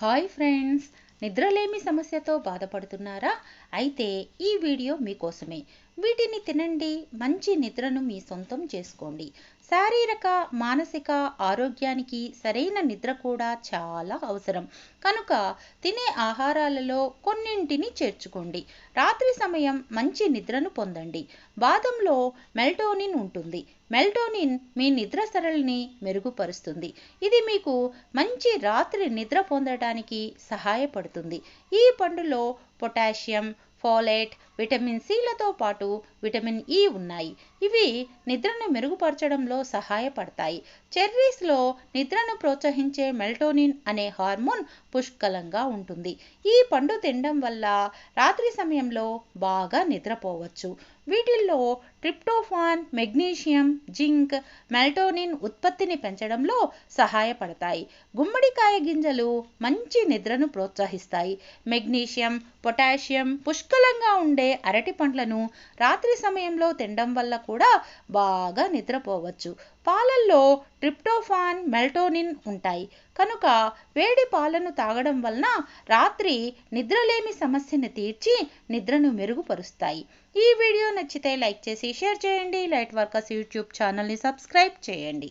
Hi friends. నిద్రలేమి సమస్యతో బాధపడుతున్నారా? అయితే ఈ వీడియో మీకోసమే. వీటిని తినండి మంచి నిద్రను మీ సొంతం చేసుకోండి. శారీరక మానసిక ఆరోగ్యానికి సరైన నిద్ర కూడా చాలా అవసరం. కనుక తినే ఆహారాలలో కొన్నింటిని చేర్చుకోండి. రాత్రి సమయం మంచి నిద్రను పొందండి. బాదంలో మెల్టోనిన్ ఉంటుంది. మెల్టోనిన్ మీ నిద్ర సరళిని మెరుగుపరుస్తుంది. ఇది మీకు మంచి రాత్రి నిద్ర పొందడానికి సహాయపడుతుంది. సహాయపడుతుంది ఈ పండులో పొటాషియం ఫోలేట్ విటమిన్ సిలతో పాటు విటమిన్ ఇ ఉన్నాయి. ఇవి నిద్రను మెరుగుపరచడంలో సహాయపడతాయి. చెర్రీస్లో నిద్రను ప్రోత్సహించే మెల్టోనిన్ అనే హార్మోన్ పుష్కలంగా ఉంటుంది. ఈ పండు తినడం వల్ల రాత్రి సమయంలో బాగా నిద్రపోవచ్చు. వీటిల్లో ట్రిప్టోఫాన్ మెగ్నీషియం జింక్ మెల్టోనిన్ ఉత్పత్తిని పెంచడంలో సహాయపడతాయి. గుమ్మడికాయ గింజలు మంచి నిద్రను ప్రోత్సహిస్తాయి. మెగ్నీషియం పొటాషియం పుష్కలంగా ఉండే అరటి పండ్లను రాత్రి సమయంలో తినడం వల్ల కూడా బాగా నిద్రపోవచ్చు. పాలల్లో ట్రిప్టోఫాన్ మెల్టోనిన్ ఉంటాయి. కనుక వేడి పాలను తాగడం వలన రాత్రి నిద్రలేమి సమస్యను తీర్చి నిద్రను మెరుగుపరుస్తాయి. ఈ వీడియో నచ్చితే లైక్ చేసి షేర్ చేయండి. లైట్ వర్కర్స్ యూట్యూబ్ ఛానల్ని సబ్స్క్రైబ్ చేయండి.